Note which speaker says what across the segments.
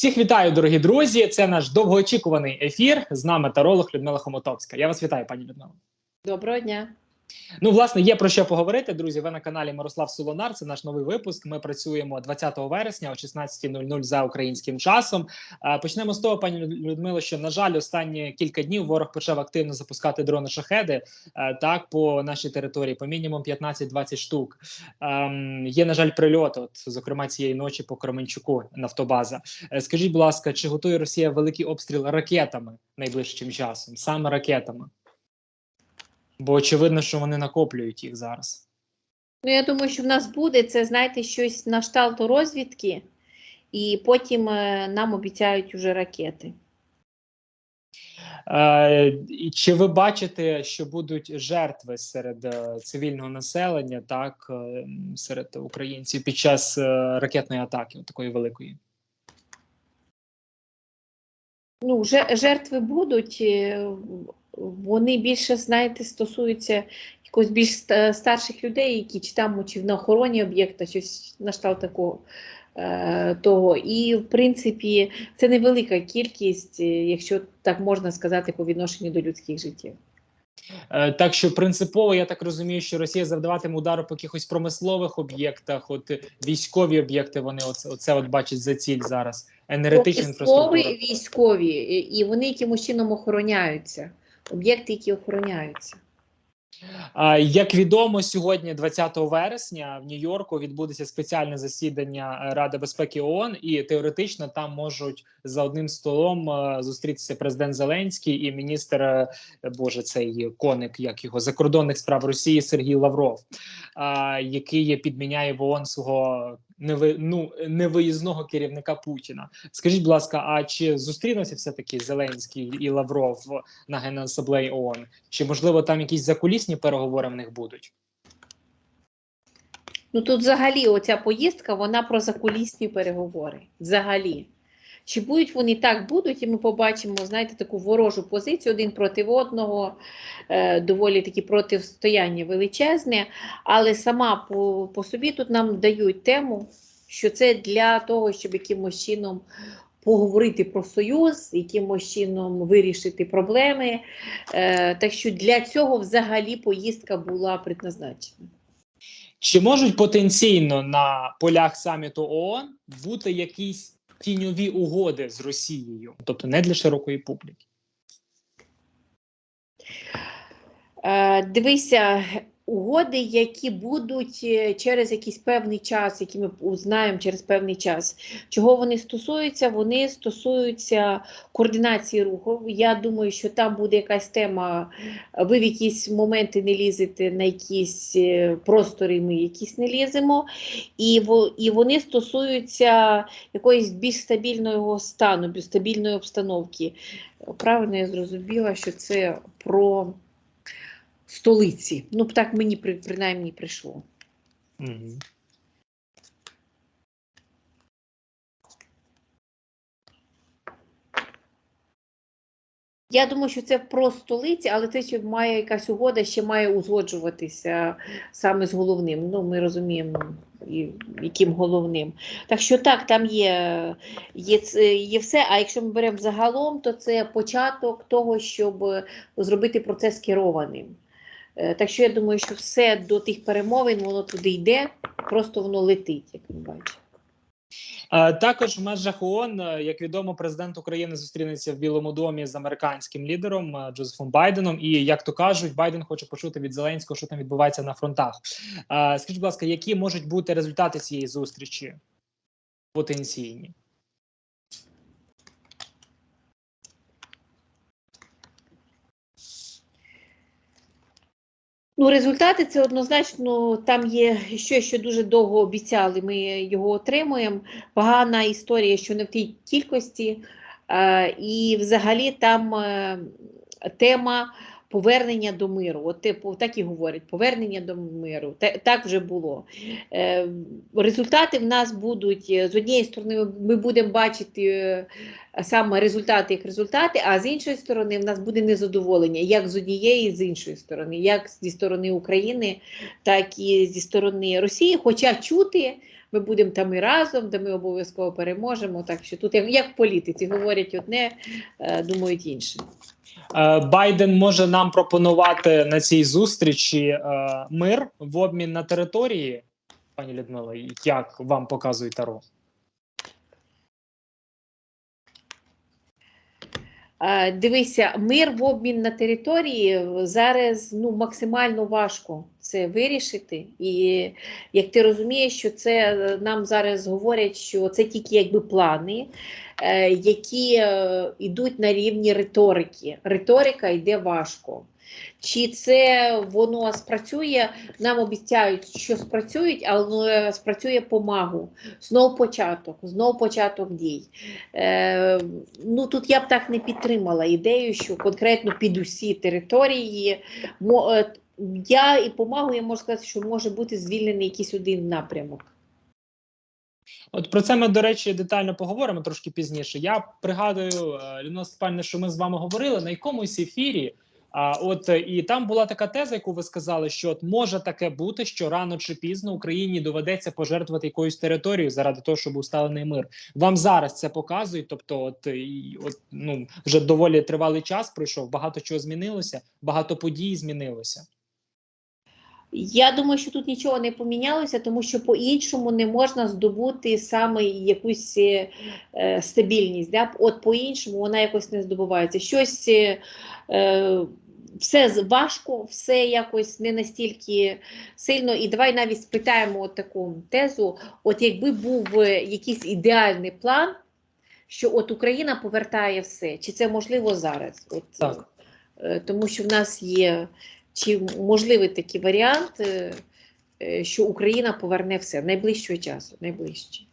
Speaker 1: Всіх вітаю, дорогі друзі. Це наш довгоочікуваний ефір. З нами таролог Людмила Хомотовська. Я вас вітаю, пані Людмила.
Speaker 2: Доброго дня.
Speaker 1: Ну, власне, є про що поговорити. Друзі, ви на каналі Мирослав Солонар. Це наш новий випуск. Ми працюємо 20 вересня о 16.00 за українським часом. Е, Почнемо з того, пані Людмило, що на жаль, останні кілька днів ворог почав активно запускати дрони шахеди е, так по нашій території, по мінімум 15-20 штук. Ем, Є на жаль прильот, от зокрема цієї ночі по Кременчуку, нафтобаза. Е, Скажіть, будь ласка, чи готує Росія великий обстріл ракетами найближчим часом, саме ракетами? Бо очевидно, що вони накоплюють їх зараз.
Speaker 2: Ну, я думаю, що в нас буде це, знаєте, щось на шталту розвідки, і потім е, нам обіцяють уже ракети.
Speaker 1: Е, чи ви бачите, що будуть жертви серед е, цивільного населення, так серед українців під час ракетної атаки, такої великої?
Speaker 2: Ну, жертви будуть, вони більше, знаєте, стосуються якось більш старших людей, які чи там чи на охороні об'єкта, щось на штат такого. е, Того. І, в принципі, це невелика кількість, е, якщо так можна сказати, по відношенню до людських життів.
Speaker 1: Е, Так що принципово я так розумію, що Росія завдаватиме удару по якихось промислових об'єктах, от військові об'єкти. Вони оце, оце от бачать за ціль зараз. Енергетична
Speaker 2: Військові,
Speaker 1: інфраструктура.
Speaker 2: військові, і вони якимось чином охороняються. Об'єкти, які охороняються.
Speaker 1: Як відомо, сьогодні, 20 вересня, в Нью-Йорку відбудеться спеціальне засідання е, Ради безпеки ООН, і теоретично там можуть за одним столом е, зустрітися президент Зеленський і міністр е, Боже, цей коник, як його закордонних справ Росії Сергій Лавров, який підміняє в ООН свого неви, ну, невиїзного керівника Путіна. Скажіть, будь ласка, а чи зустрінуться все таки Зеленський і Лавров на генасаблеї ООН? Чи можливо там якісь закулісні переговори в них будуть?
Speaker 2: Ну тут взагалі оця поїздка, вона про закулісні переговори. Взагалі. Чи будуть вони так будуть, і ми побачимо, знаєте, таку ворожу позицію один проти одного, е, доволі такі протистояння величезне, але сама по, по собі тут нам дають тему, що це для того, щоб якимось чином поговорити про союз, якимось чином вирішити проблеми. Е, так що для цього взагалі поїздка була предназначена.
Speaker 1: Чи можуть потенційно на полях саміту ООН бути якісь тіньові угоди з Росією, тобто не для широкої публіки?
Speaker 2: Е, Дивися, угоди, які будуть е, через якийсь певний час, які ми узнаємо через певний час. Чого вони стосуються? Вони стосуються координації руху. Я думаю, що там буде якась тема. Ви в якісь моменти не лізете на якісь е, простори, ми якісь не ліземо. І, і вони стосуються якоїсь більш стабільного стану, більш стабільної обстановки. Правильно я зрозуміла, що це про столиці. Ну, так мені при, принаймні прийшло.
Speaker 1: Угу.
Speaker 2: Я думаю, що це про столиці, але те, що має якась угода, ще має узгоджуватися саме з головним. Ну, ми розуміємо, яким головним. Так що так, там є, є, є все. А якщо ми беремо загалом, то це початок того, щоб зробити процес керованим. Е, Так що я думаю, що все до тих перемовин воно туди йде, просто воно летить, як ми бачимо.
Speaker 1: Також в межах ООН, е, як відомо, президент України зустрінеться в Білому домі з американським лідером е, Джозефом Байденом. І як то кажуть, Байден хоче почути від Зеленського, що там відбувається на фронтах. Скажіть, будь ласка, які можуть бути результати цієї зустрічі потенційні?
Speaker 2: Ну, результати це однозначно там є що, що дуже довго обіцяли. Ми його отримуємо. Погана історія, що не в тій кількості. Е, і взагалі там е, тема повернення до миру. От типу, так і говорять: повернення до миру. Та- так вже було. Е, результати в нас будуть е, з однієї сторони, ми будемо бачити. е, Саме результати як результати, а з іншої сторони, в нас буде незадоволення як з однієї, з іншої сторони, як зі сторони України, так і зі сторони Росії. Хоча чути ми будемо там і разом, де ми обов'язково переможемо. Так що тут, як, як політиці, говорять одне, е, думають інше.
Speaker 1: Е, Байден може нам пропонувати на цій зустрічі е, мир в обмін на території, пані Людмила, як вам показує Таро?
Speaker 2: Дивися, мир в обмін на території зараз ну, максимально важко це вирішити. І як ти розумієш, що це е, нам зараз говорять, що це тільки якби плани, е, які е, йдуть на рівні риторики. Риторика йде важко. Чи це воно спрацює? Нам обіцяють, що спрацюють, але спрацює помагу. Знов початок, знов початок дій. Е, ну тут я б так не підтримала ідею, що конкретно під усі території. Е, я і помагу, я можу сказати, що може бути звільнений якийсь один напрямок.
Speaker 1: От про це ми, до речі, детально поговоримо трошки пізніше. Я пригадую, е, Степанівна, що ми з вами говорили на якомусь ефірі. А от е, і там була така теза, яку ви сказали, що от може таке бути, що рано чи пізно Україні доведеться пожертвувати якоюсь територією заради того, щоб усталений мир. Вам зараз це показують. Тобто, от і от ну вже доволі тривалий час пройшов. Багато чого змінилося, багато подій змінилося.
Speaker 2: Я думаю, що тут нічого не помінялося, тому що по-іншому не можна здобути саме якусь е, е, стабільність. Да? От по-іншому вона якось не здобувається. Щось е, е, все важко, все якось не настільки сильно. І давай навіть спитаємо от таку тезу: от якби був якийсь ідеальний план, що от Україна повертає все, чи це можливо зараз? От,
Speaker 1: Так.
Speaker 2: Тому що в нас є. Чи можливий такий варіант, е, е, що Україна поверне все найближчого часу? Найближче.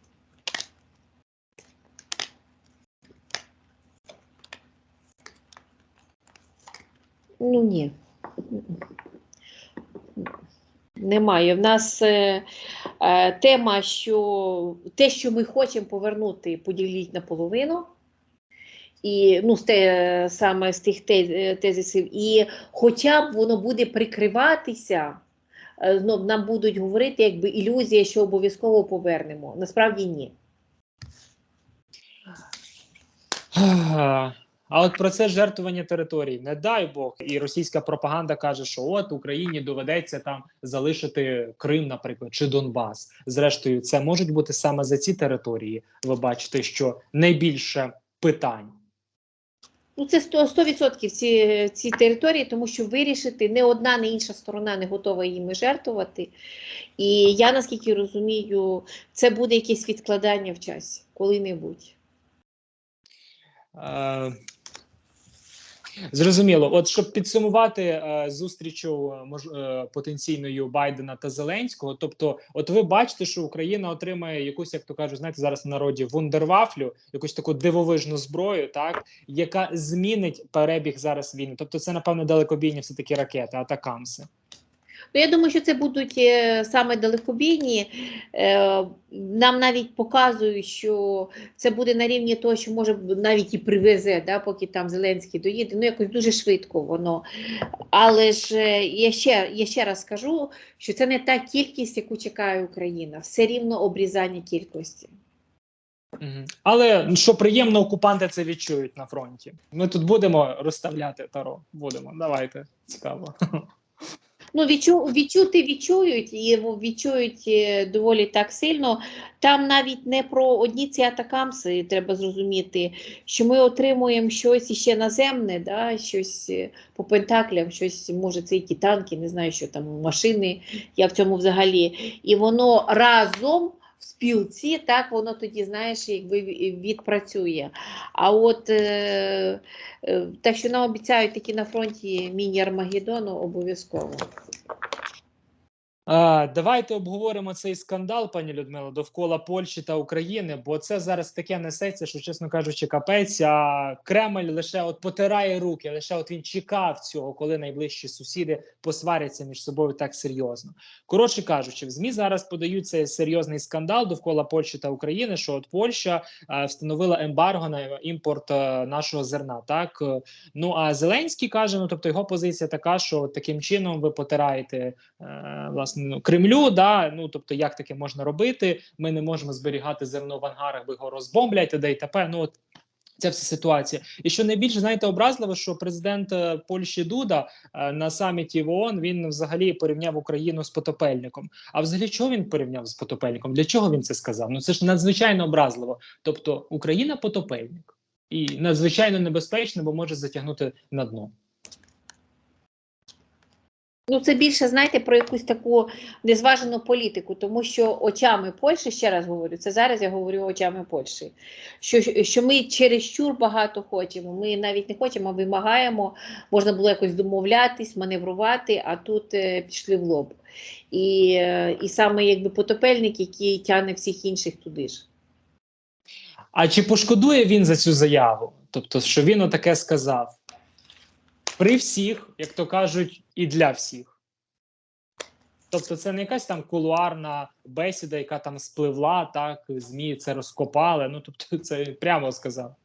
Speaker 2: Ну ні. Немає. В нас е, е, тема, що те, що ми хочемо повернути, поділіть наполовину. І ну, те, саме з тих те- тезисів, і хоча б воно буде прикриватися, е, знов нам будуть говорити, якби ілюзія, що обов'язково повернемо. Насправді ні.
Speaker 1: А от про це жертвування територій, не дай Бог, і російська пропаганда каже, що от Україні доведеться там залишити Крим, наприклад, чи Донбас. Зрештою, це можуть бути саме за ці території. Ви бачите, що найбільше питань.
Speaker 2: Ну, це 100%, 100% ці, ці території, тому що вирішити не одна, не інша сторона не готова їми жертвувати. І я наскільки розумію, це буде якесь відкладання в часі, коли-небудь.
Speaker 1: Зрозуміло, от щоб підсумувати е, зустрічу е, мож, е, потенційною Байдена та Зеленського, тобто, от ви бачите, що Україна отримає якусь, як то кажуть, знаєте, зараз в народі вундервафлю, якусь таку дивовижну зброю, так яка змінить перебіг зараз війни. Тобто, це напевно далекобійні все таки ракети, атакамси.
Speaker 2: Ну, я думаю, що це будуть е, саме далекобійні. Е, нам навіть показують, що це буде на рівні того, що може навіть і привезе, да, поки там Зеленський доїде. Ну, якось дуже швидко воно. Але ж е, я ще, я ще раз скажу, що це не та кількість, яку чекає Україна. Все рівно обрізання кількості.
Speaker 1: Але ну, що приємно, окупанти це відчують на фронті. Ми тут будемо розставляти таро. Будемо. Давайте цікаво.
Speaker 2: Ну, відчу, відчути відчують і відчують е, доволі так сильно. Там навіть не про одні ці атакамси треба зрозуміти, що ми отримуємо щось іще наземне, да, щось е, по пентаклям, щось, може, це які танки, не знаю, що там машини, я в цьому взагалі. І воно разом в спілці, так воно тоді, знаєш, якби відпрацює. А от е, е, так що нам обіцяють такі на фронті міні-Армагеддону обов'язково.
Speaker 1: Давайте обговоримо цей скандал, пані Людмило, довкола Польщі та України, бо це зараз таке несеться, що, чесно кажучи, капець. А Кремль лише от потирає руки, лише от він чекав цього, коли найближчі сусіди посваряться між собою так серйозно. Коротше кажучи, в змі зараз подають цей серйозний скандал довкола Польщі та України. Що от Польща встановила ембарго на імпорт е, нашого зерна. Так ну а Зеленський каже: ну тобто його позиція така, що таким чином ви потираєте е, власне Кремлю. Да, ну тобто, як таке можна робити? Ми не можемо зберігати зерно в ангарах, бо його розбомблять, т.д. і т.п. Ну от Ця вся ситуація, і що найбільше знаєте, образливо, що президент е, Польщі Дуда е, на саміті в ООН він взагалі порівняв Україну з потопельником. А взагалі чого він порівняв з потопельником? Для чого він це сказав? Ну це ж надзвичайно образливо. Тобто Україна потопельник і надзвичайно небезпечно, бо може затягнути на дно.
Speaker 2: Ну, це більше, знаєте, про якусь таку незважену політику, тому що очами Польщі, ще раз говорю, це зараз я говорю очами Польщі, що, що ми чересчур багато хочемо. Ми навіть не хочемо, а вимагаємо, можна було якось домовлятись, маневрувати, а тут е, пішли в лоб. І, е, і саме якби потопельник, який тягне всіх інших туди ж.
Speaker 1: А чи пошкодує він за цю заяву? Тобто, що він отаке сказав? При всіх, як то кажуть, і для всіх. Тобто, це не якась там кулуарна бесіда, яка там спливла, так, ЗМІ це розкопали. Ну, тобто, це прямо сказав.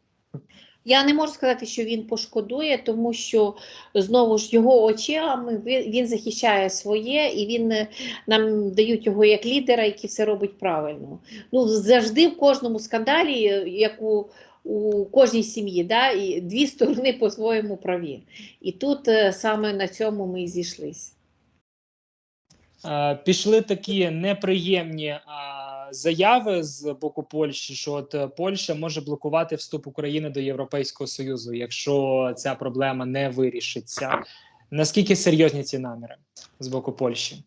Speaker 2: Я не можу сказати, що він пошкодує, тому що знову ж його очами він, захищає своє і він е, нам дають його як лідера, який все робить правильно. Ну завжди в кожному скандалі, е, як у, у кожній сім'ї, да, і дві сторони по-своєму праві. І тут е, саме на цьому ми і зійшлися.
Speaker 1: Пішли такі неприємні заяви з боку Польщі, що от е, Польща може блокувати вступ України до Європейського Союзу, якщо ця проблема не вирішиться. Наскільки серйозні ці наміри з боку Польщі?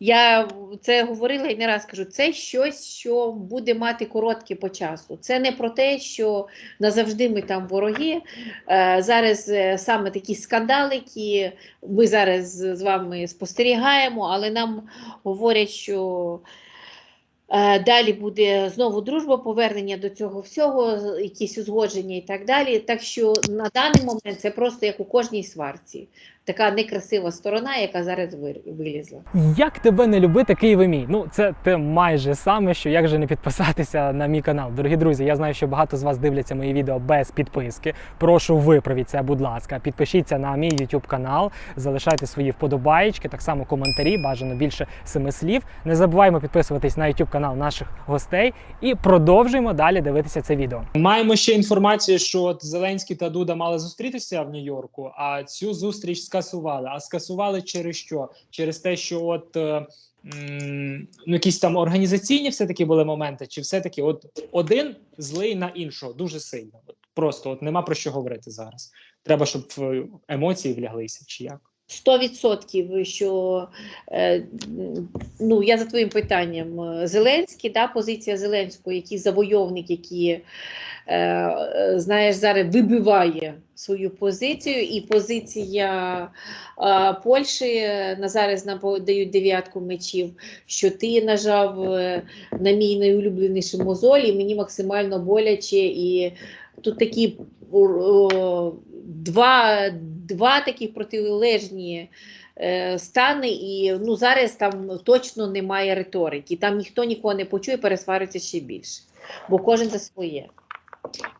Speaker 2: Я це говорила і не раз кажу, це щось, що буде мати коротке по часу. Це не про те, що назавжди ми там вороги. Е, зараз е, саме такі скандали, які ми зараз з вами спостерігаємо, але нам говорять, що е, далі буде знову дружба, повернення до цього всього, якісь узгодження і так далі. Так що на даний момент це просто як у кожній сварці. Така некрасива сторона, яка зараз ви- вилізла.
Speaker 3: Як тебе не любити, Київ і мій? Ну це те майже саме, що як же не підписатися на мій канал. Дорогі друзі, я знаю, що багато з вас дивляться мої відео без підписки. Прошу виправіть це, будь ласка. Підпишіться на мій YouTube канал, залишайте свої вподобаєчки, так само коментарі, бажано більше семи слів. Не забуваємо підписуватись на YouTube канал наших гостей і продовжуємо далі дивитися це відео.
Speaker 1: Маємо ще інформацію, що от Зеленський та Дуда мали зустрітися в Нью-Йорку, а цю зустріч скасували. А скасували через що? Через те, що от е, ну, якісь там організаційні все-таки були моменти, чи все-таки от один злий на іншого дуже сильно. От просто от нема про що говорити зараз. Треба, щоб емоції вляглися, чи як.
Speaker 2: Сто відсотків, що е, ну я за твоїм питанням е, Зеленський, да, позиція Зеленського, який завойовник, який е, знаєш, зараз вибиває свою позицію, і позиція Польщі на зараз нам подають дев'ятку мечів, що ти нажав на мій найулюбленіший мозоль, і мені максимально боляче. І тут такі два, два такі протилежні е, стани, і ну, зараз там точно немає риторики. Там ніхто нікого не почує, пересвариться ще більше, бо кожен за своє.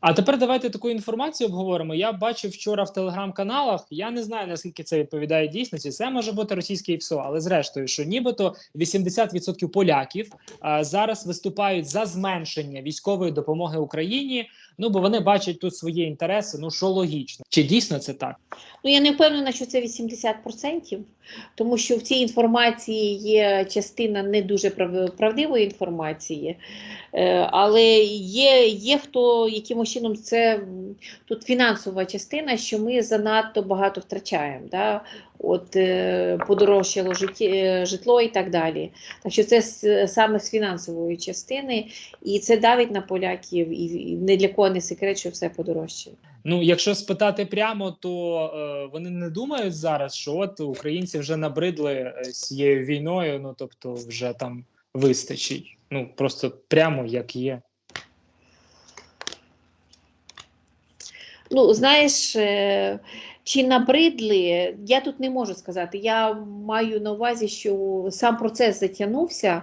Speaker 1: А тепер давайте таку інформацію обговоримо. Я бачив вчора в телеграм-каналах. Я не знаю наскільки це відповідає дійсності. Це може бути російське ІПСО, але зрештою, що нібито 80% поляків а, зараз виступають за зменшення військової допомоги Україні. Ну бо вони бачать тут свої інтереси. Ну що логічно, чи дійсно це так?
Speaker 2: Ну, я не впевнена, що це 80%, тому що в цій інформації є частина не дуже прав- правдивої інформації, Е, але є, є хто якимось чином це тут фінансова частина, що ми занадто багато втрачаємо. Да? От е, подорожчало е, житло і так далі. Так що це саме з фінансової частини, і це давить на поляків, і, не для кого не секрет, що все подорожчає.
Speaker 1: Ну, якщо спитати прямо, то е, вони не думають зараз, що от українці вже набридли е, з цією війною. Ну тобто, вже там вистачить. Ну просто прямо як є.
Speaker 2: Ну, знаєш, чи набридли, я тут не можу сказати. Я маю на увазі, що сам процес затягнувся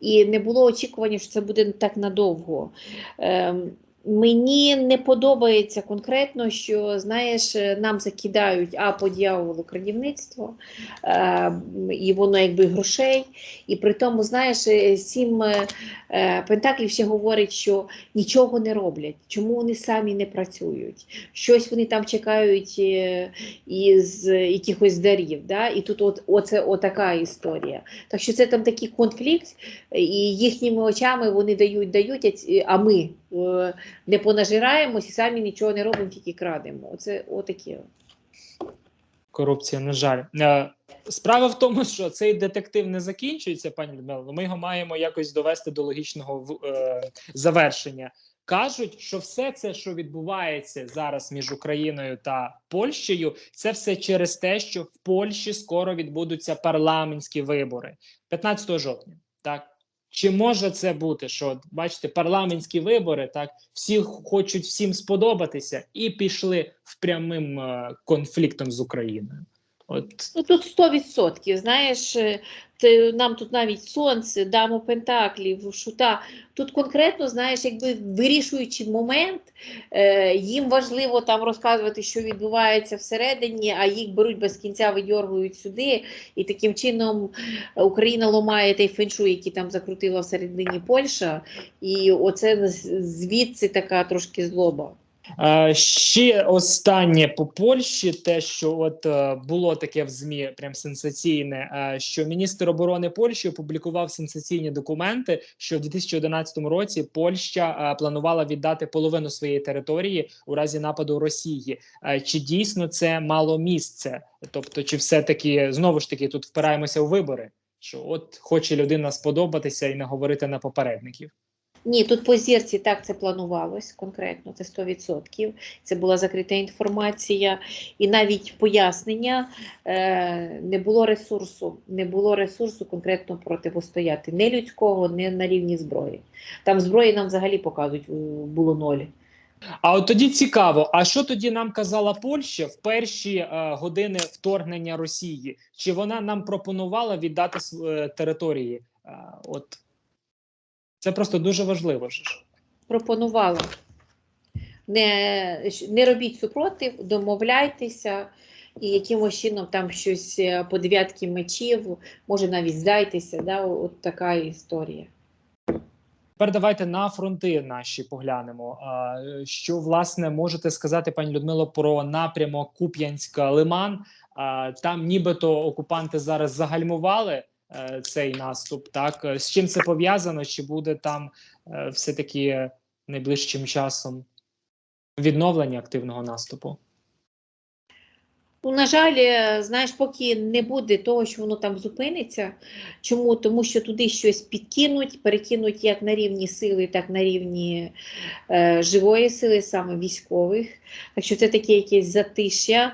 Speaker 2: і не було очікування, що це буде так надовго. Ем, Мені не подобається конкретно, що знаєш, нам закидають а по дьяволу крадівництво, е, і воно якби грошей. І при тому, знаєш, е, сім е, е, Пентаклів ще говорить, що нічого не роблять, чому вони самі не працюють, щось вони там чекають із якихось дарів. Да? І тут от, оце отака історія. Так що це там такий конфлікт, і їхніми очами вони дають, дають, а ми не понажираємось і самі нічого не робимо, тільки крадемо. Оце отаке.
Speaker 1: корупція, на жаль. Е, Справа в тому, що цей детектив не закінчується, пані Людмила. Ми його маємо якось довести до логічного е, завершення. Кажуть, що все це, що відбувається зараз між Україною та Польщею, це все через те, що в Польщі скоро відбудуться парламентські вибори 15 жовтня. Так чи може це бути, що бачите, парламентські вибори, так всі хочуть всім сподобатися і пішли в прямим е, конфліктом з Україною? От
Speaker 2: Ну тут 100%, знаєш, е, ти, нам тут навіть сонце, дамо пентаклів, шута. Тут конкретно, знаєш, якби вирішуючи момент, е, їм важливо там розказувати, що відбувається всередині, а їх беруть без кінця, видьоргують сюди. І таким чином е, Україна ламає той феншуй, який там закрутила всередині Польща. І оце звідси така трошки злоба.
Speaker 1: Е, ще останнє по Польщі, те, що от е, було таке в змі, прям сенсаційне. е, що міністр оборони Польщі опублікував сенсаційні документи, що в 2011 році Польща планувала віддати половину своєї території у разі нападу Росії. Чи дійсно це мало місце? Тобто, чи все таки знову ж таки тут впираємося у вибори? Що от хоче людина сподобатися і не говорити на попередників?
Speaker 2: Ні, тут по зірці так це планувалось конкретно, це 100%. Це була закрита інформація, і навіть пояснення е, не було ресурсу, не було ресурсу конкретно противостояти не людського, не на рівні зброї. Там зброї нам взагалі показують е, було ноль.
Speaker 1: А от тоді цікаво, а що тоді нам казала Польща в перші е, години вторгнення Росії? Чи вона нам пропонувала віддати е, території? Е, от це просто дуже важливо.
Speaker 2: Пропонувала. Не, не робіть супротив, домовляйтеся. І якимось чином там щось е, по дев'ятки мечів, може навіть здайтеся, да, от така історія.
Speaker 1: Тепер давайте на фронти наші поглянемо. Що власне можете сказати, пані Людмило, про напрямок Куп'янська Лиман? Там нібито окупанти зараз загальмували цей наступ. Так Е, з чим це пов'язано? Чи буде там е, все таки найближчим часом відновлення активного наступу?
Speaker 2: Ну, на жаль, е, знаєш, поки не буде того, що воно там зупиниться. Чому? Тому що туди щось підкинуть, перекинуть як на рівні сили, так на рівні е, живої сили, саме військових. Так що це таке якесь затишя.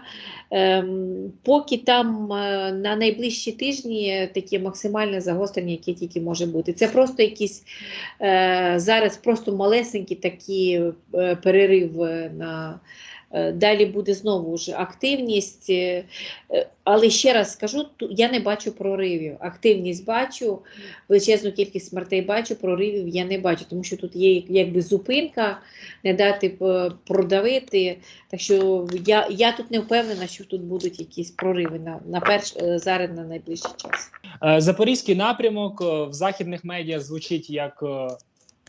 Speaker 2: Ем, поки там е, на найближчі тижні таке максимальне загострення, яке тільки може бути. Це просто якісь е, зараз просто малесенький такий е, перерив на. Е, Далі буде знову ж активність, е, е, але ще раз скажу, я не бачу проривів. Активність бачу, величезну кількість смертей бачу, проривів я не бачу, тому що тут є якби зупинка, не дати продавити. Так що я, я тут не впевнена, що тут будуть якісь прориви на, на перш, зараз на найближчий час.
Speaker 1: Запорізький напрямок в західних медіа звучить як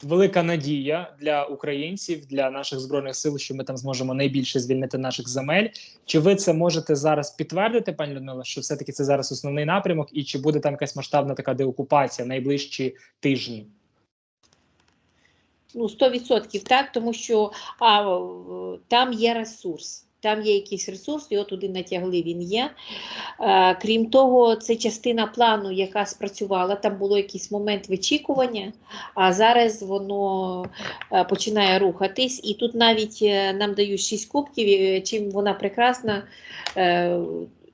Speaker 1: велика надія для українців, для наших збройних сил, що ми там зможемо найбільше звільнити наших земель. Чи ви це можете зараз підтвердити, пані Людмила, що все таки це зараз основний напрямок, і чи буде там якась масштабна така деокупація в найближчі тижні?
Speaker 2: Ну, 100% так, тому що а, там є ресурс. Там є якийсь ресурс, його туди натягли, він є. Е, крім того, це частина плану, яка спрацювала. Там було якийсь момент вичікування, а зараз воно е, починає рухатись. І тут навіть е, нам дають 6 кубків, чим вона прекрасна,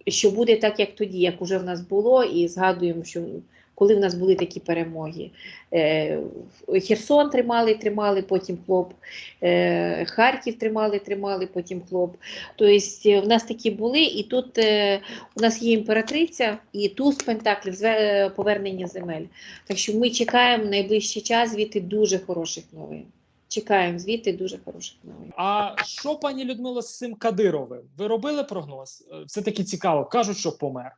Speaker 2: що буде так, як тоді, як уже в нас було, і згадуємо, що коли в нас були такі перемоги. Е, Херсон тримали, тримали, потім хлоп. Е, Харків тримали, тримали, потім хлоп. Тобто е, в нас такі були, і тут у нас є імператриця і туз пентаклів, повернення земель. Так що ми чекаємо найближчий час звідти дуже хороших новин. Чекаємо звідти дуже хороших новин.
Speaker 1: А що, пані Людмила, з цим Кадировим? Ви робили прогноз? Е, Все таки цікаво. Кажуть, що помер.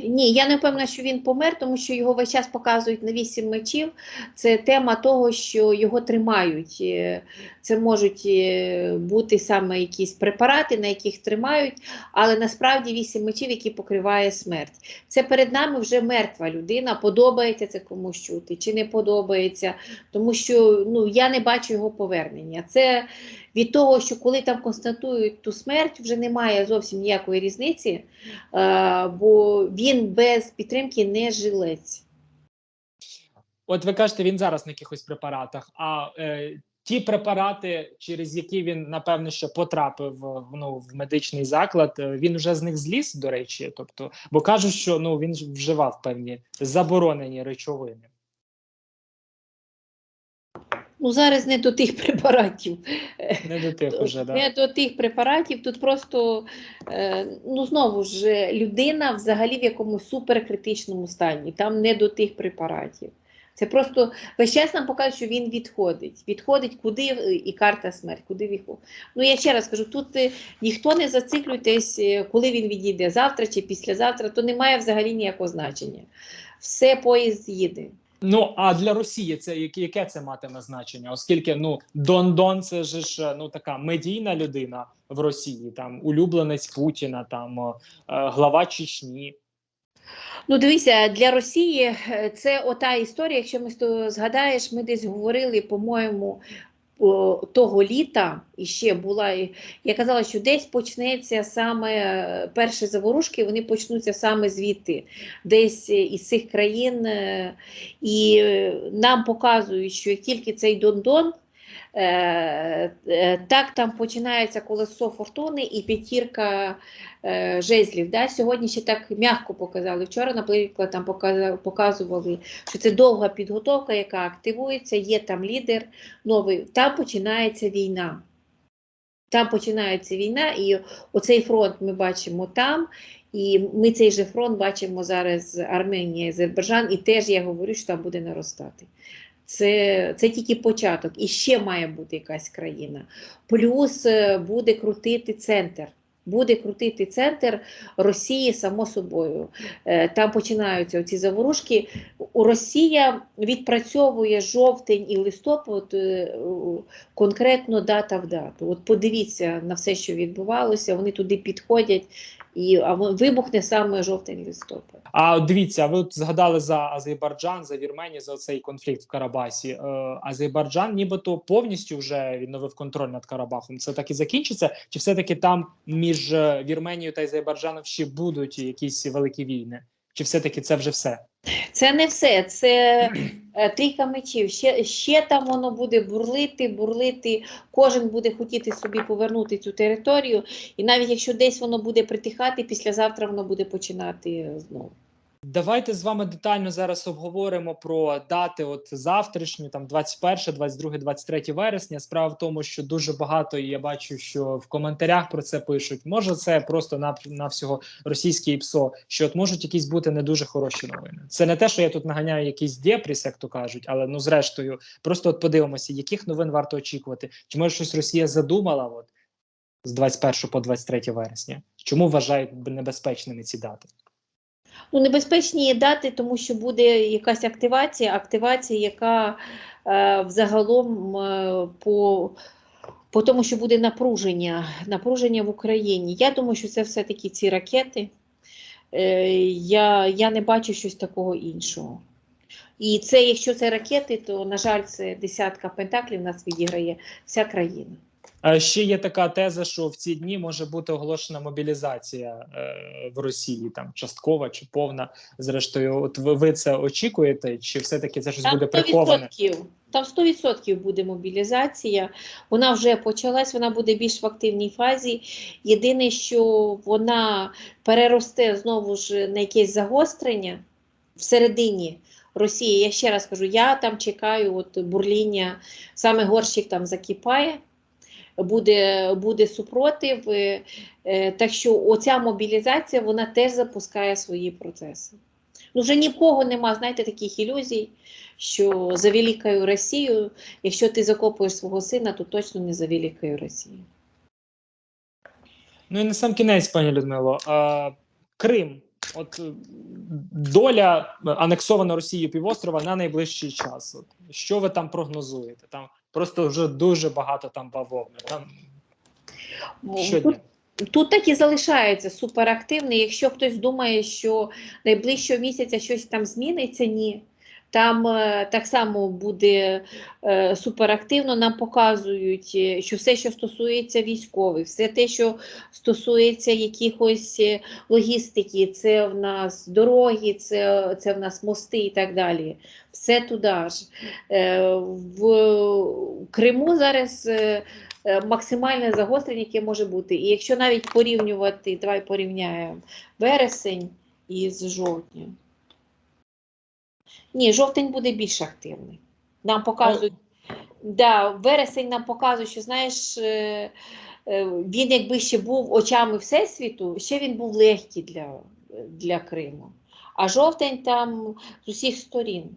Speaker 2: Ні, я не впевнена, що він помер, тому що його весь час показують на вісім мечів. Це тема того, що його тримають. Е, Це можуть е, бути саме якісь препарати, на яких тримають, але насправді вісім мечів, які покриває смерть. Це перед нами вже мертва людина. Подобається це комусь чути чи не подобається, тому що ну, я не бачу його повернення. Це від того, що коли там констатують ту смерть, вже немає зовсім ніякої різниці. Е, бо він без підтримки не жилець.
Speaker 1: От ви кажете, він зараз на якихось препаратах. А е, ті препарати, через які він напевно що потрапив в, ну, в медичний заклад, е, він вже з них зліз, до речі. Тобто, бо кажуть, що ну він вживав певні заборонені речовини.
Speaker 2: Ну зараз не до тих препаратів.
Speaker 1: Не до тих уже, да.
Speaker 2: Не до тих препаратів. Тут просто е, ну знову ж людина взагалі в якомусь суперкритичному стані. Там не до тих препаратів. Це просто весь час нам показує, що він відходить. Відходить куди е, і карта смерть, куди відходить. Ну я ще раз кажу, тут е, ніхто не зациклюйтесь, коли він відійде завтра чи післязавтра, то немає взагалі ніякого значення. Все поїзд їде.
Speaker 1: Ну а для Росії це яке, це матиме значення? Оскільки ну Дон Дон це ж ну така медійна людина в Росії, там улюбленець Путіна, там е, глава Чечні.
Speaker 2: Ну, дивися, для Росії е, це ота історія. Якщо ми згадаєш, ми десь говорили, по-моєму, того літа і ще була. Я казала, що десь почнеться саме е, перші заворушки, вони почнуться саме звідти, десь е, із цих країн. е, І нам показують, що як тільки цей Дондон. Е, е, так там починається колесо фортуни і п'ятірка е, жезлів. Да? Сьогодні ще так м'яко показали. Вчора, наприклад, там показували, що це довга підготовка, яка активується, є там лідер новий. Там починається війна. Там починається війна, і оцей фронт ми бачимо там. І ми цей же фронт бачимо зараз Арменія, Азербайджан, і теж я говорю, що там буде наростати. Це, це тільки початок. І ще має бути якась країна. Плюс е, буде крутити центр. Буде крутити центр Росії само собою. Е, Там починаються ці заворушки. Росія відпрацьовує жовтень і листопад е, конкретно дата в дату. От подивіться на все, що відбувалося. Вони туди підходять, і вибухне саме жовтень-листопад.
Speaker 1: А дивіться, ви згадали за Азербайджан, за Вірменію, за цей конфлікт в Карабасі. Е, Азербайджан нібито повністю вже відновив контроль над Карабахом. Це так і закінчиться? Чи все-таки там між е, Вірменією та Азербайджаном ще будуть якісь великі війни? Чи все-таки це вже все?
Speaker 2: Це не все, це е, трійка мечів. Ще, ще там воно буде бурлити, бурлити. Кожен буде хотіти собі повернути цю територію. І навіть якщо десь воно буде притихати, післязавтра воно буде починати знову.
Speaker 1: Давайте з вами детально зараз обговоримо про дати от завтрашні, там 21, 22, 23 вересня. Справа в тому, що дуже багато і я бачу, що в коментарях про це пишуть. Може, це просто на, на всього російське ІПСО, що от можуть якісь бути не дуже хороші новини. Це не те, що я тут наганяю якийсь депріс, як то кажуть, але ну зрештою, просто от подивимося, яких новин варто очікувати. Чи може щось Росія задумала от з 21 по 23 вересня? Чому вважають небезпечними ці дати?
Speaker 2: Ну, небезпечні дати, тому що буде якась активація, активація, яка е, взагалом е, по, по тому, що буде напруження, напруження в Україні. Я думаю, що це все-таки ці ракети. Е, я, я не бачу щось такого іншого. І це, якщо це ракети, то, на жаль, це десятка пентаклів нас відіграє вся країна.
Speaker 1: А ще є така теза, що в ці дні може бути оголошена мобілізація е, в Росії, там часткова чи повна. Зрештою, от ви, ви це очікуєте, чи все-таки це щось буде приховане?
Speaker 2: там 100% буде мобілізація. Вона вже почалась, вона буде більш в активній фазі. Єдине, що вона переросте знову ж на якесь загострення всередині Росії. Я ще раз кажу, я там чекаю от бурління, саме горщик там закипає. Буде, буде супротив, е, е, так що оця мобілізація вона теж запускає свої процеси. Ну, вже ні в кого нема, знаєте, таких ілюзій, що за великою Росією, якщо ти закопуєш свого сина, то точно не за великою Росією.
Speaker 1: Ну і на сам кінець, пані Людмило, е, Крим. От е, доля анексованого Росією півострова на найближчий час. От, що ви там прогнозуєте? Там просто вже дуже багато там бавовни. Там щодня.
Speaker 2: Тут так і залишається суперактивний. Якщо хтось думає, що найближчого місяця щось там зміниться, ні. Там е, так само буде е, суперактивно. Нам показують, е, що все, що стосується військових, все те, що стосується якихось логістики, це в нас дороги, це, це в нас мости і так далі. Все туди ж. В Криму зараз. максимальне загострення, яке може бути. І якщо навіть порівнювати, давай порівняємо вересень із жовтнем. Ні, жовтень буде більш активний. Нам показують, да, вересень нам показує, що знаєш, е, е, він якби ще був очами Всесвіту, ще він був легкий для, для Криму. А жовтень там з усіх сторін.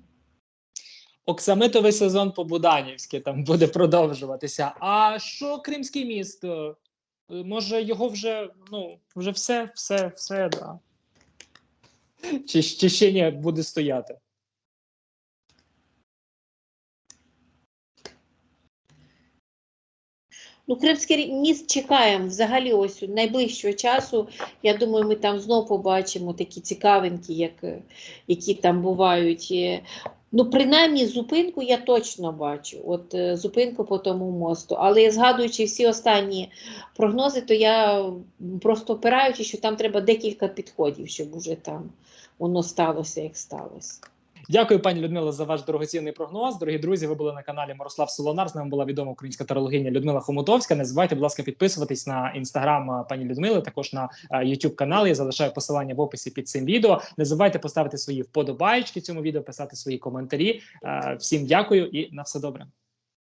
Speaker 1: Оксамитовий сезон по Буданівськи там буде продовжуватися. А що Кримський міст? Е, Може, його вже ну вже все, все, все, да. Чи, чи ще ні буде стояти?
Speaker 2: Ну, Кримський міст чекаємо взагалі ось найближчого часу. Я думаю, ми там знов побачимо такі цікавинки, як, е, які там бувають. Е, Ну, принаймні, зупинку я точно бачу. От е, зупинку по тому мосту. Але згадуючи всі останні прогнози, то я просто опираючи, що там треба декілька підходів, щоб уже там воно сталося, як сталося.
Speaker 1: Дякую, пані Людмила, за ваш дорогоцінний прогноз. Дорогі друзі, ви були на каналі Мирослав Солонар. З нами була відома українська тарологиня Людмила Хомутовська. Не забувайте, будь ласка, підписуватись на інстаграм пані Людмили, також на Ютуб канал. Я залишаю посилання в описі під цим відео. Не забувайте поставити свої вподобайки цьому відео, писати свої коментарі. Е, Всім дякую і на все добре.